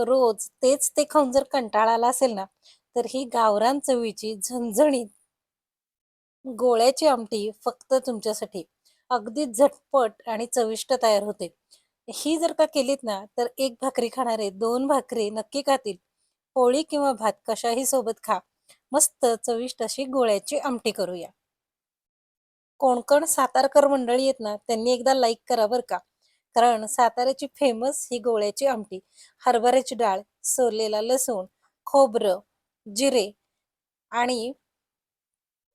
रोज तेच ते खाऊन जर कंटाळा आला असेल ना तर ही गावरान चवीची झणझणीत गोळ्याची आमटी फक्त तुमच्यासाठी. अगदी झटपट आणि चविष्ट तयार होते. ही जर का केलीत ना तर एक भाकरी खाणारे दोन भाकरी नक्की खातील. पोळी किंवा भात कशाही सोबत खा. मस्त चविष्ट अशी गोळ्याची आमटी करूया. कोण कोण सातारकर मंडळी आहेत ना त्यांनी एकदा लाईक करा बरं का. कारण साताऱ्याची फेमस ही गोळ्याची आमटी हरभऱ्याची डाळ सोललेला लसूण खोबरं जिरे आणि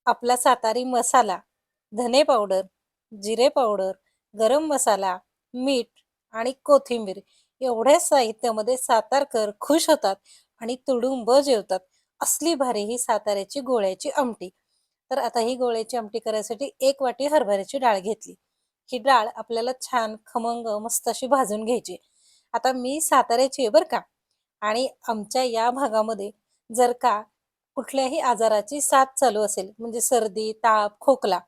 आपला सातारी मसाला धने पावडर जिरे पावडर गरम मसाला मीठ आणि कोथिंबीर एवढ्या साहित्यामध्ये सातारकर खुश होतात आणि तुडुंब जेवतात. असली भारी ही साताऱ्याची गोळ्याची आमटी. तर आता ही गोळ्याची आमटी करायसाठी एक वाटी हरभऱ्याची डाळ घेतली. ही डाळ आपल्याला छान खमंग मस्त अशी भाजून घ्यायची. आता मी साताऱ्याची आहे बरं का. आणि आमच्या या भागामध्ये जर का कुठल्याही आजाराची साथ चालू असेल म्हणजे सर्दी ताप खोकला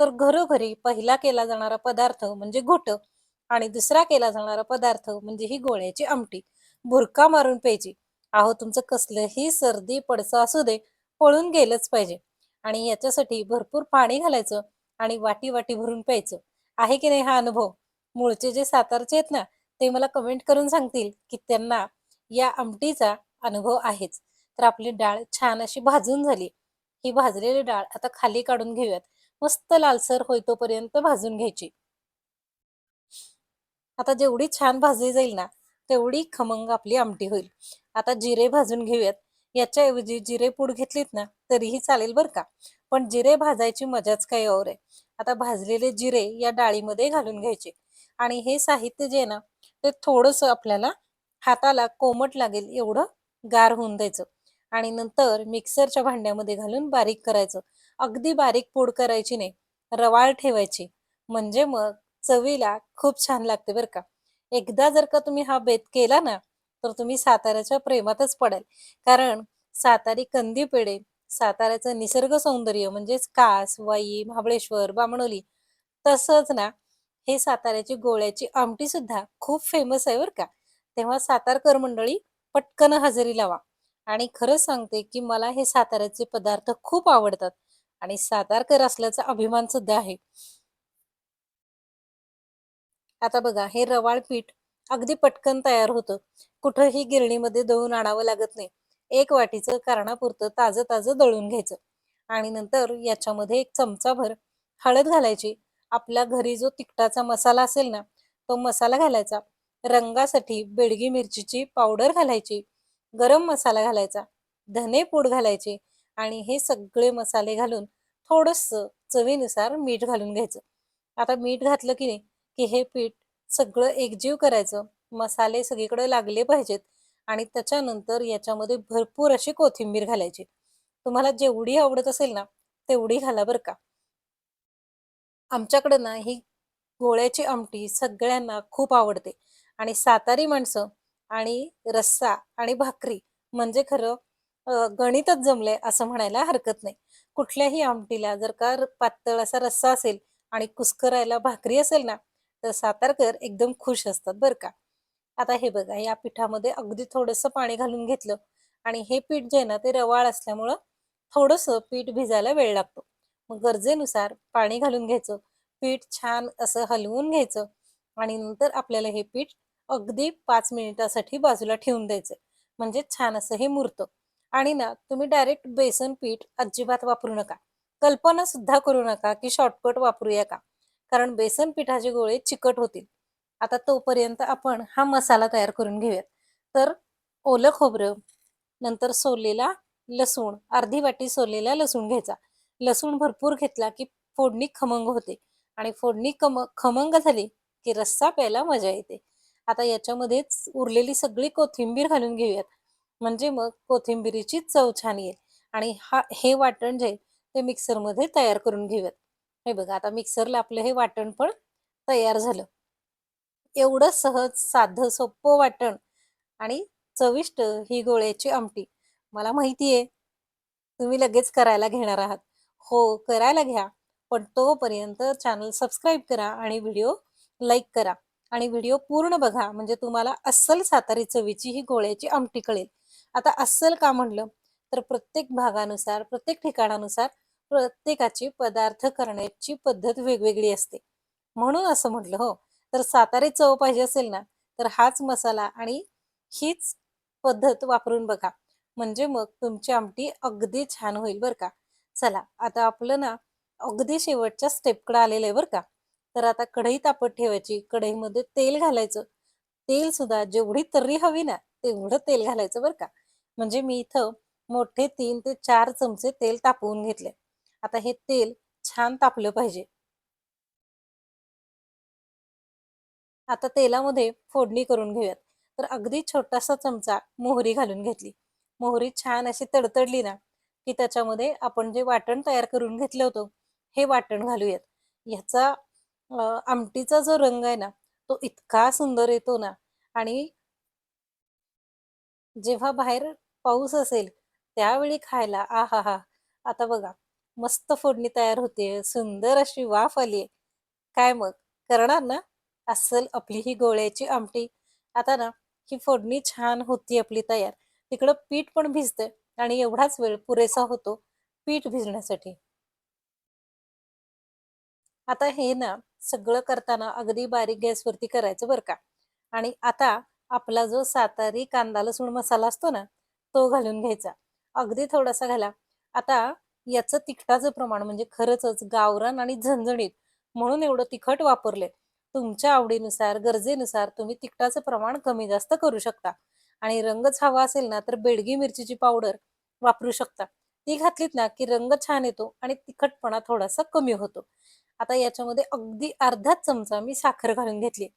तर घरोघरी पहिला केला जाणारा पदार्थ म्हणजे घोट आणि दुसरा केला जाणारा पदार्थ म्हणजे ही गोळ्याची आमटी. भुरका मारून प्यायची. अहो तुमचं कसलंही सर्दी पडसं असू दे पळून गेलंच पाहिजे. आणि याच्यासाठी भरपूर पाणी घालायचं आणि वाटी वाटी भरून प्यायचं. आहे की नाही हा अनुभव? मूळचे जे सातारचे आहेत ना ते मला कमेंट करून सांगतील की त्यांना या आमटीचा अनुभव आहेच. तर आपली डाळ छान अशी भाजून झाली. ही भाजलेली डाळ आता खाली काढून घेऊयात. मस्त लालसर होईतोपर्यंत भाजून घ्यायची. आता जेवढी छान भाजली जाईल ना तेवढी खमंग आपली आमटी होईल. आता जिरे भाजून घेऊयात. याच्याऐवजी जिरे पूड घेतलीत ना तरीही चालेल बरं का? पण जिरे भाजायची मजाच काही और आहे. आता भाजलेले जिरे या डाळीमध्ये घालून घ्यायचे. आणि हे साहित्य जे आहे ना ते थोडस आपल्याला हाताला कोमट लागेल एवढं गार होऊन द्यायचं. आणि नंतर मिक्सरच्या भांड्यामध्ये घालून बारीक करायचं. अगदी बारीक पूड करायची नाही रवाळ ठेवायची. म्हणजे मग चवीला खूप छान लागते बरं का. एकदा जर का तुम्ही हा बेत केला ना तर तुम्ही साताऱ्याच्या प्रेमातच पडाल. कारण सातारी कंदी पेढे साताऱ्याचं निसर्ग सौंदर्य म्हणजेच कास वाई महाबळेश्वर बामणोली तसंच ना हे साताऱ्याची गोळ्याची आमटी सुद्धा खूप फेमस आहे बरं का. तेव्हा सातारकर मंडळी पटकन हजेरी लावा. आणि खरंच सांगते की मला हे साताऱ्याचे पदार्थ खूप आवडतात आणि सातारकर असल्याचा अभिमान सुद्धा आहे. आता बघा हे रवाळ पीठ अगदी पटकन तयार होतं. कुठंही गिरणीमध्ये दळून आणावं लागत नाही. एक वाटीचं कारणापुरतं ताजं ताजं दळून घ्यायचं. आणि नंतर याच्यामध्ये एक चमचाभर हळद घालायची. आपल्या घरी जो तिखटाचा मसाला असेल ना तो मसाला घालायचा. रंगासाठी बेडगी मिरचीची पावडर घालायची. गरम मसाला घालायचा. धने पूड घालायची. आणि हे सगळे मसाले घालून थोडस चवीनुसार मीठ घालून घ्यायचं. आता मीठ घातलं की नाही की हे पीठ सगळं एकजीव करायचं. मसाले सगळीकडे लागले पाहिजेत. आणि त्याच्यानंतर याच्यामध्ये भरपूर अशी कोथिंबीर घालायची. तुम्हाला जेवढी आवडत असेल ना तेवढी घाला बरं का. आमच्याकडे ना ही गोळ्याची आमटी सगळ्यांना खूप आवडते. आणि सातारी माणसं आणि रस्सा आणि भाकरी म्हणजे खरं गणितच जमलंय असं म्हणायला हरकत नाही. कुठल्याही आमटीला जर का पातळ असा रस्सा असेल आणि कुस्करायला भाकरी असेल ना तर सातारकर एकदम खुश असतात बरं का. आता हे बघा या पिठामध्ये अगदी थोडंसं पाणी घालून घेतलं आणि हे पीठ जे आहे ना ते रवाळ असल्यामुळं थोडंसं पीठ भिजायला वेळ लागतो. मग गरजेनुसार पाणी घालून घ्यायचं पीठ छान असं हलवून घ्यायचं आणि नंतर आपल्याला हे पीठ अगदी पाच मिनिटासाठी बाजूला ठेवून द्यायचं म्हणजे छान असं हे मुरतं. आणि ना तुम्ही डायरेक्ट बेसन पीठ अजिबात वापरू नका. कल्पना सुद्धा करू नका की शॉर्टकट वापरूया का? कारण बेसन पिठाचे गोळे चिकट होतील. आता तोपर्यंत आपण हा मसाला तयार करून घेऊयात. तर ओलं खोबरं नंतर सोललेला लसूण अर्धी वाटी सोललेला लसूण घ्यायचा. लसूण भरपूर घेतला की फोडणी खमंग होते आणि फोडणी कम खमंग झाली की रस्सा प्यायला मजा येते. आता याच्यामध्येच उरलेली सगळी कोथिंबीर घालून घेऊयात. म्हणजे मग कोथिंबीरीची चव छान येईल. आणि हा हे वाटण जे ते मिक्सरमध्ये तयार करून घेऊयात. हे बघा आता मिक्सरला आपलं हे वाटण पण तयार झालं. एवढं सहज साधं सोपं वाटण आणि चविष्ट ही गोळ्याची आमटी. मला माहिती आहे तुम्ही लगेच करायला घेणार आहात. हो करायला घ्या पण तोपर्यंत चॅनल सबस्क्राईब करा आणि व्हिडिओ लाईक करा. आणि व्हिडिओ पूर्ण बघा म्हणजे तुम्हाला अस्सल सातारी चवीची ही गोळ्याची आमटी कळेल. आता अस्सल का म्हणलं तर प्रत्येक भागानुसार प्रत्येक ठिकाणानुसार प्रत्येकाची पदार्थ करण्याची पद्धत वेगवेगळी असते. म्हणून असं म्हटलं हो. तर सातारी चव पाहिजे असेल ना तर हाच मसाला आणि हीच पद्धत वापरून बघा. म्हणजे मग तुमची आमटी अगदी छान होईल बरं का. चला आता आपलं ना अगदी शेवटच्या स्टेपकडे आलेलं आहे बरं का. तर आता कढई तापत ठेवायची कढईमध्ये तेल घालायचं. तेल सुद्धा जेवढी तर्री हवी ना तेवढं तेल घालायचं बरं का. म्हणजे मी इथं मोठे तीन ते चार चमचे तेल तापवून घेतले आता हे तेल छान तापलं पाहिजे. आता तेलामध्ये फोडणी करून घेऊयात. तर अगदी छोटासा चमचा मोहरी घालून घेतली. मोहरी छान अशी तडतडली ना की त्याच्यामध्ये आपण जे वाटण तयार करून घेतलं होतं हे वाटण घालूयात. ह्याचा आमटीचा जो रंग आहे ना तो इतका सुंदर येतो ना आणि जेव्हा बाहेर पाऊस असेल त्यावेळी खायला आ हा हा आता बघा मस्त फोडणी तयार होते सुंदर अशी वाफ आली काय मग? करणार ना? असल आपली ही गोळ्याची आमटी. आता ना ही फोडणी छान होती आपली तयार. तिकडं पीठ पण भिजते आणि एवढाच वेळ पुरेसा होतो पीठ भिजण्यासाठी. आता हे ना सगळं करताना अगदी बारीक गॅसवरती करायचं बरं का. आणि आता आपला जो सातारी कांदा लसूण मसाला असतो ना तो घालून घ्यायचा. अगदी थोडासा घाला. आता याचं तिखटाचं प्रमाण म्हणजे खरंच गावरान आणि झणझणीत म्हणून एवढं तिखट वापरले तुमच्या आवडीनुसार गरजेनुसार तुम्ही तिखटाचं प्रमाण कमी जास्त करू शकता. आणि रंगच हवा असेल ना तर बेडगी मिरचीची पावडर वापरू शकता. ती घातलीत ना की रंग छान येतो आणि तिखटपणा थोडासा कमी होतो. आता याच्यामध्ये अगदी अर्धा चमचा मी साखर घालून घेतली.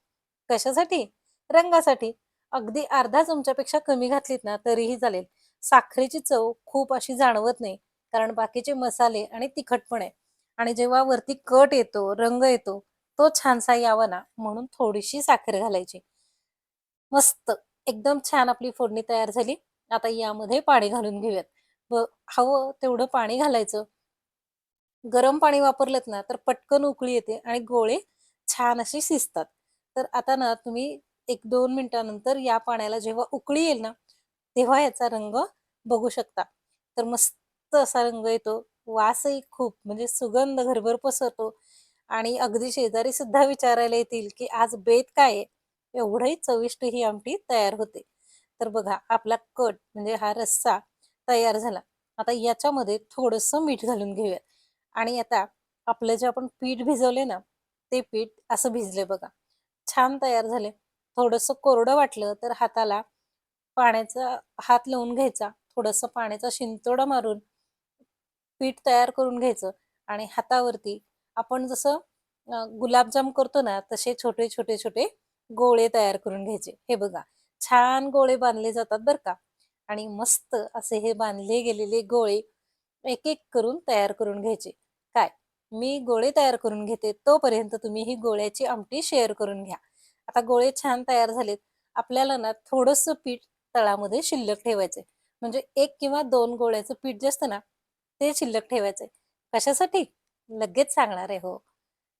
कशासाठी? रंगासाठी. अगदी अर्धा चमच्यापेक्षा कमी घातलीत ना तरीही चालेल. साखरेची चव खूप अशी जाणवत नाही कारण बाकीचे मसाले आणि तिखटपण. आहे आणि जेव्हा वरती कट येतो रंग येतो तो छानसा यावा ना म्हणून थोडीशी साखर घालायची. मस्त. एकदम छान आपली फोडणी तयार झाली. आता यामध्ये पाणी घालून घेऊयात. हवं तेवढं पाणी घालायचं. गरम पाणी वापरलं ना तर पटकन उकळी येते आणि गोळे छान असे शिजतात. तर आता ना तुम्ही एक दोन मिनिटानंतर या पाण्याला जेव्हा उकळी येईल ना तेव्हा याचा रंग बघू शकता. तर मस्त असा रंग येतो. वासही खूप म्हणजे सुगंध घरभर पसरतो. आणि अगदी शेजारी सुद्धा विचारायला येतील की आज बेत काय आहे? एवढंही चविष्ट ही आमटी तयार होते. तर बघा आपला कट म्हणजे हा रस्सा तयार झाला. आता याच्यामध्ये थोडंसं मीठ घालून घेऊयात. आणि आता आपलं जे आपण पीठ भिजवले ना ते पीठ असं भिजले बघा. छान तयार झाले थोडंसं कोरडं वाटलं तर हाताला पाण्याचा हात लावून घ्यायचा. थोडंसं पाण्याचा शिंतोडा मारून पीठ तयार करून घ्यायचं. आणि हातावरती आपण जसं गुलाबजाम करतो ना तसे छोटे छोटे छोटे गोळे तयार करून घ्यायचे. हे बघा छान गोळे बांधले जातात बरं का. आणि मस्त असे हे बांधले गेलेले गोळे एक एक करून तयार करून घ्यायचे. काय? मी गोळे तयार करून घेते तोपर्यंत तुम्ही ही गोळ्याची आमटी शेअर करून घ्या. आता गोळे छान तयार झालेत. आपल्याला ना थोडस पीठ तळामध्ये शिल्लक ठेवायचे म्हणजे एक किंवा दोन गोळ्याचं पीठ जे असतं ना ते शिल्लक ठेवायचंय. कशासाठी? लगेच सांगणार आहे हो.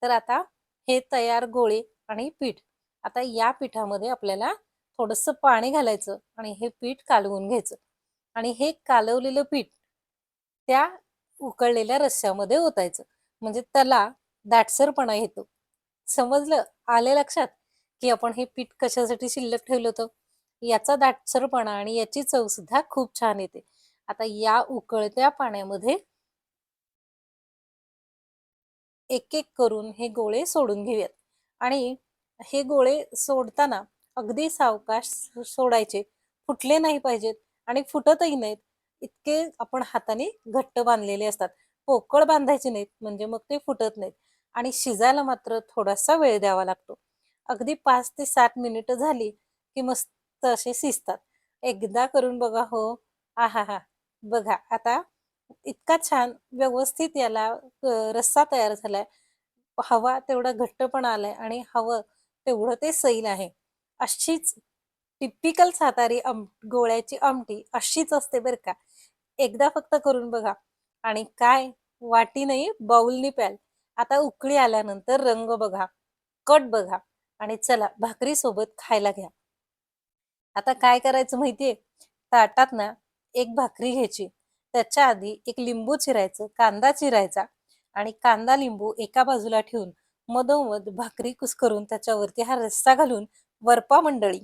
तर आता हे तयार गोळे आणि पीठ आता या पिठामध्ये आपल्याला थोडस पाणी घालायचं आणि हे पीठ कालवून घ्यायचं. आणि हे कालवलेलं पीठ त्या उकळलेल्या रस्स्यामध्ये ओतायचं. म्हणजे त्याला दाटसरपणा येतो. समजलं? आले लक्षात की आपण हे पीठ कशासाठी शिल्लक ठेवलं होतं? याचा दाटसरपणा आणि याची चव सुद्धा खूप छान येते. आता या उकळत्या पाण्यामध्ये एक एक करून हे गोळे सोडून घेऊयात. आणि हे गोळे सोडताना अगदी सावकाश सोडायचे. फुटले नाही पाहिजेत आणि फुटतही नाहीत. इतके आपण हाताने घट्ट बांधलेले असतात. पोकळ बांधायचे नाहीत म्हणजे मग ते फुटत नाहीत. आणि शिजायला मात्र थोडासा वेळ द्यावा लागतो. अगदी पाच ते सात मिनिटं झाली की मस्त असे शिजतात. एकदा करून बघा हो. आहा हा बघा आता इतका छान व्यवस्थित याला रस्सा तयार झालाय. हवा तेवढा घट्टपण आलाय आणि हवं तेवढं ते सैल आहे. अशीच टिपिकल सातारी आम गोळ्याची आमटी अशीच असते बरं का. एकदा फक्त करून बघा. आणि काय वाटी नाही बाऊलनी प्याल. आता उकळी आल्यानंतर रंग बघा कट बघा आणि चला भाकरी सोबत खायला घ्या. आता काय करायचं माहितीये? ताटात ना एक भाकरी घ्यायची. त्याच्या आधी एक लिंबू चिरायचं कांदा चिरायचा आणि कांदा लिंबू एका बाजूला ठेवून मधोमध भाकरी कुस्करून त्याच्यावरती हा रस्सा घालून वरपा मंडळी.